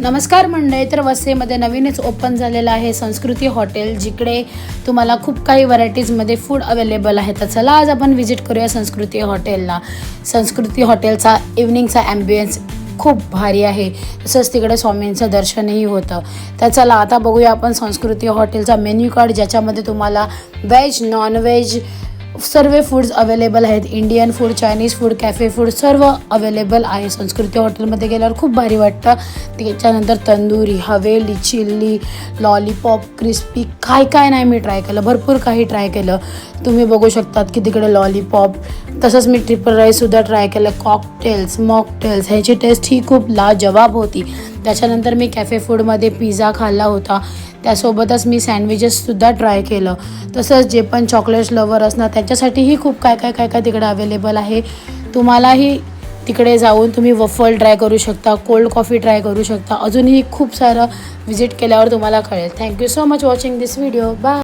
नमस्कार मंडळी तर वसईमध्ये नवीनच ओपन झालेलं आहे संस्कृती हॉटेल जिकडे तुम्हाला खूप काही व्हरायटीजमध्ये फूड अवेलेबल आहे. तर चला आज आपण व्हिजिट करूया संस्कृती हॉटेलला. संस्कृती हॉटेलचा इव्हनिंगचा ॲम्बियन्स खूप भारी आहे. तसंच तिकडे स्वामींचं दर्शनही होतं. तर चला आता बघूया आपण संस्कृती हॉटेलचा मेन्यू कार्ड ज्याच्यामध्ये तुम्हाला व्हेज नॉनव्हेज सर्व फूड्स अवेलेबल आहेत. Indian food Chinese food cafe food सर्व अवेलेबल आहे. संस्कृती हॉटेलमध्ये गेल्यावर खूप भारी वाटतं. त्याच्यानंतर tandoori Haveli chilli lollipop crispy काय काय नाही मी ट्राय केलं. भरपूर काही ट्राय केलं. तुम्ही बघू शकतात की तिकडे लॉलीपॉप तसंच मी ट्रिपल राईससुद्धा ट्राय केलं. कॉकटेल्स मॉकटेल्स ह्याची टेस्ट ही खूप लाजवाब होती. त्याच्यानंतर मी कॅफे फूडमध्ये पिझ्झा खाल्ला होता. त्यासोबतच मी सँडविचेससुद्धा ट्राय केलं. तसंच जे पण चॉकलेट्स लवर असणार त्याच्यासाठीही खूप काय काय काय काय तिकडे अवेलेबल आहे. तुम्हालाही तिकडे जाऊन तुम्ही वफल ट्राय करू शकता कोल्ड कॉफी ट्राय करू शकता. अजूनही खूप सारं व्हिजिट केल्यावर तुम्हाला कळेल. Thank you so much watching this video bye